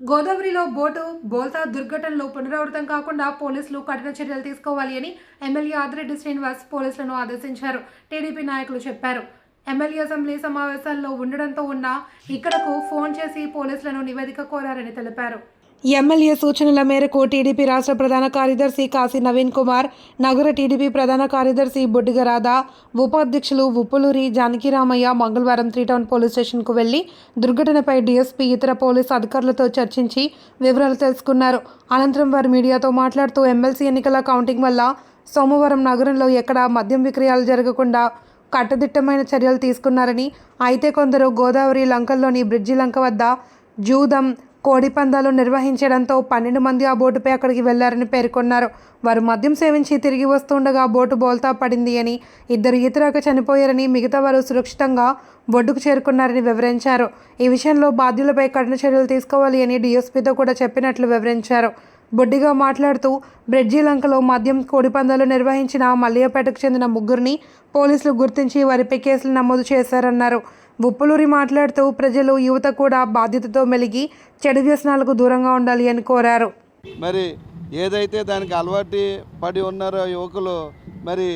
గోదావరిలో బోటు బోల్తా దుర్ఘటనలు పునరావృతం కాకుండా పోలీసులు కఠిన చర్యలు తీసుకోవాలి అని ఎమ్మెల్యే ఆదిరెడ్డి శ్రీనివాస్ పోలీసులను ఆదేశించారు. టీడీపీ నాయకులు చెప్పారు. ఎమ్మెల్యే అసెంబ్లీ సమావేశాల్లో ఉండడంతో ఉన్న ఇక్కడకు ఫోన్ చేసి పోలీసులను నివేదిక కోరారని తెలిపారు. ఎమ్మెల్యే సూచనల మేరకు టీడీపీ రాష్ట్ర ప్రధాన కార్యదర్శి కాశీ నవీన్ కుమార్ నగర టీడీపీ ప్రధాన కార్యదర్శి బొడ్డిగ రాధా ఉపాధ్యక్షులు ఉప్పులూరి జానకిరామయ్య మంగళవారం త్రీ టౌన్ పోలీస్ స్టేషన్కు వెళ్ళి దుర్ఘటనపై డీఎస్పీ ఇతర పోలీసు అధికారులతో చర్చించి వివరాలు తెలుసుకున్నారు. అనంతరం వారు మీడియాతో మాట్లాడుతూ ఎమ్మెల్సీ ఎన్నికల కౌంటింగ్ వల్ల సోమవారం నగరంలో ఎక్కడా మద్యం విక్రయాలు జరగకుండా కట్టుదిట్టమైన చర్యలు తీసుకున్నారని అయితే కొందరు గోదావరి లంకల్లోని బ్రిడ్జి లంక వద్ద జూదం కోడి పందాలు నిర్వహించడంతో పన్నెండు మంది ఆ బోటుపై అక్కడికి వెళ్ళారని పేర్కొన్నారు. వారు మద్యం సేవించి తిరిగి వస్తుండగా బోటు బోల్తా పడింది అని ఇద్దరు ఈతరాక చనిపోయారని మిగతా వారు సురక్షితంగా ఒడ్డుకు చేరుకున్నారని వివరించారు. ఈ విషయంలో బాధ్యులపై కఠిన చర్యలు తీసుకోవాలి అని డీఎస్పీతో కూడా చెప్పినట్లు వివరించారు. బొడ్డిగా మాట్లాడుతూ బ్రెడ్జి లంకలో మద్యం కోడిపందాలు నిర్వహించిన మల్లయ్యపేటకు చెందిన ముగ్గురిని పోలీసులు గుర్తించి వారిపై కేసులు నమోదు చేశారన్నారు. ఉప్పులూరి మాట్లాడుతూ ప్రజలు యువత కూడా బాధ్యతతో మెలిగి చెడు వ్యసనాలకు దూరంగా ఉండాలి అని కోరారు. మరి ఏదైతే దానికి అలవాటు పడి ఉన్నారో యువకులు మరి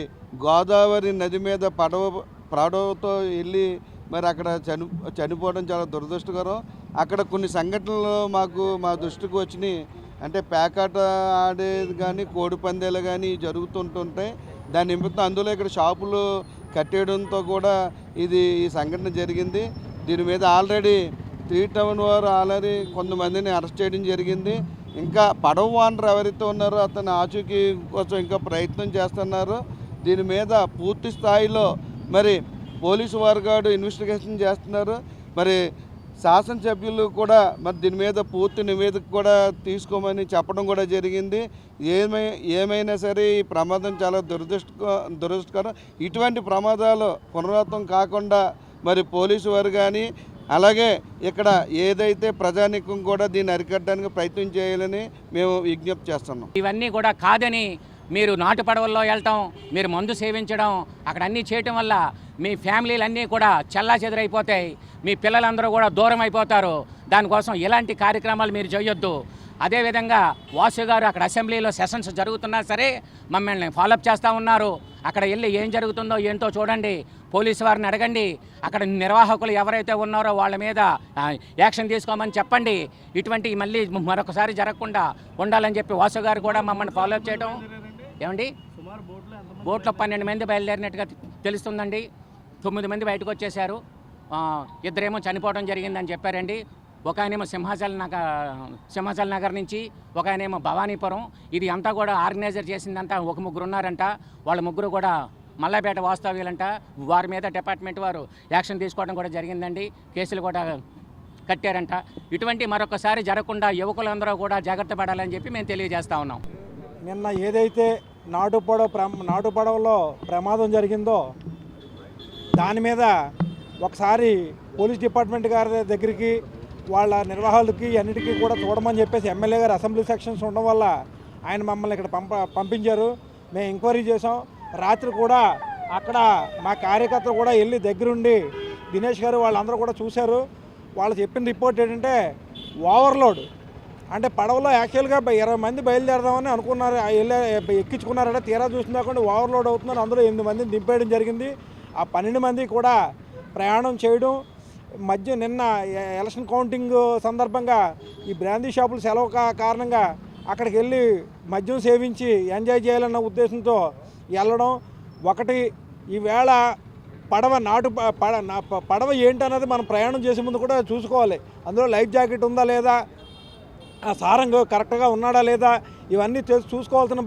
గోదావరి నది మీద పడవ పడవతో వెళ్ళి మరి అక్కడ చని చనిపోవడం చాలా దురదృష్టకరం. అక్కడ కొన్ని సంఘటనలు మాకు మా దృష్టికి వచ్చినాయి. అంటే పేకాట ఆడేది కానీ కోడి పందేలు కానీ జరుగుతుంటుంటాయి. దాని నిమిత్తం అందులో ఇక్కడ షాపులు కట్టేయడంతో కూడా ఇది ఈ సంఘటన జరిగింది. దీని మీద ఆల్రెడీ త్రీ టౌన్ వారు ఆల్రెడీ కొంతమందిని అరెస్ట్ చేయడం జరిగింది. ఇంకా పడవ వానరు ఎవరైతే ఉన్నారో అతను ఆచూకీ కోసం ఇంకా ప్రయత్నం చేస్తున్నారు. దీని మీద పూర్తి స్థాయిలో మరి పోలీసు వారు ఇన్వెస్టిగేషన్ చేస్తున్నారు. మరి శాసనసభ్యులు కూడా మరి దీని మీద పూర్తి నివేదిక కూడా తీసుకోమని చెప్పడం కూడా జరిగింది. ఏమై ఏమైనా సరే ఈ ప్రమాదం చాలా దురదృష్ట దురదృష్టకరం ఇటువంటి ప్రమాదాలు పునరావృతం కాకుండా మరి పోలీసు వారు కానీ అలాగే ఇక్కడ ఏదైతే ప్రజానికం కూడా దీన్ని అరికట్టడానికి ప్రయత్నం చేయాలని మేము విజ్ఞప్తి చేస్తున్నాం. ఇవన్నీ కూడా కాదని మీరు నాటు పడవల్లో వెళ్ళటం మీరు మందు సేవించడం అక్కడ అన్నీ చేయటం వల్ల మీ ఫ్యామిలీలు అన్నీ కూడా చల్లా చెదరైపోతాయి మీ పిల్లలందరూ కూడా దూరం అయిపోతారు దానికోసం ఇలాంటి కార్యక్రమాలు మీరు చేయొద్దు. అదేవిధంగా వాసు గారు అక్కడ అసెంబ్లీలో సెషన్స్ జరుగుతున్నా సరే మమ్మల్ని ఫాలోఅప్ చేస్తూ ఉన్నారు. అక్కడ వెళ్ళి ఏం జరుగుతుందో ఏంటో చూడండి. పోలీసు వారిని అడగండి. అక్కడ నిర్వాహకులు ఎవరైతే ఉన్నారో వాళ్ళ మీద యాక్షన్ తీసుకోమని చెప్పండి. ఇటువంటి మళ్ళీ మరొకసారి జరగకుండా ఉండాలని చెప్పి వాసు గారు కూడా మమ్మల్ని ఫాలోఅప్ చేయడం ఏమండి? బోట్లో పన్నెండు మంది బయలుదేరినట్టుగా తెలుస్తుందండి. తొమ్మిది మంది బయటకు వచ్చేసారు ఇద్దరేమో చనిపోవడం జరిగిందని చెప్పారండి. ఒక ఆయనేమో సింహాచల్ నగర్ సింహాచల్ నగర్ నుంచి ఒక ఆయనేమో భవానీపురం. ఇది అంతా కూడా ఆర్గనైజర్ చేసిందంతా ఒక ముగ్గురు ఉన్నారంట. వాళ్ళ ముగ్గురు కూడా మల్లాపేట వాస్తవ్యులంట. వారి మీద డిపార్ట్మెంట్ వారు యాక్షన్ తీసుకోవడం కూడా జరిగిందండి. కేసులు కూడా కట్టారంట. ఇటువంటి మరొకసారి జరగకుండా యువకులందరూ కూడా జాగ్రత్త పడాలని చెప్పి మేము తెలియజేస్తా ఉన్నాం. నిన్న ఏదైతే నాటు పడవ ప్ర నాటు పడవలో ప్రమాదం జరిగిందో దాని మీద ఒకసారి పోలీస్ డిపార్ట్మెంట్ గారి దగ్గరికి వాళ్ళ నిర్వాహకులకి అన్నిటికీ కూడా చూడమని చెప్పేసి ఎమ్మెల్యే గారు అసెంబ్లీ సెక్షన్స్ ఉండడం వల్ల ఆయన మమ్మల్ని ఇక్కడ పంప పంపించారు. మేము ఎంక్వైరీ చేసాం రాత్రి కూడా అక్కడ మా కార్యకర్తలు కూడా వెళ్ళి దగ్గరుండి దినేష్ గారు వాళ్ళందరూ కూడా చూశారు. వాళ్ళు చెప్పిన రిపోర్ట్ ఏంటంటే ఓవర్లోడ్. అంటే పడవలో యాక్చువల్గా ఇరవై మంది బయలుదేరదామని అనుకున్నారు. ఆ వెళ్ళే ఎక్కించుకున్నారంటే. తీరా చూసిన ఓవర్లోడ్ అవుతున్నారు అందులో ఎనిమిది మందిని దింపేయడం జరిగింది. ఆ పన్నెండు మంది కూడా ప్రయాణం చేయడం మధ్య నిన్న ఎలక్షన్ కౌంటింగ్ సందర్భంగా ఈ బ్రాందీ షాపులు సెలవు కారణంగా అక్కడికి వెళ్ళి మద్యం సేవించి ఎంజాయ్ చేయాలన్న ఉద్దేశంతో వెళ్ళడం. ఒకటి ఈవేళ పడవ నాటు పడ పడవ ఏంటన్నది మనం ప్రయాణం చేసే ముందు కూడా చూసుకోవాలి. అందులో లైఫ్ జాకెట్ ఉందా లేదా? ఆ సారంగ్ కరెక్ట్గా ఉన్నాడా లేదా? ఇవన్నీ చూసుకోవాల్సిన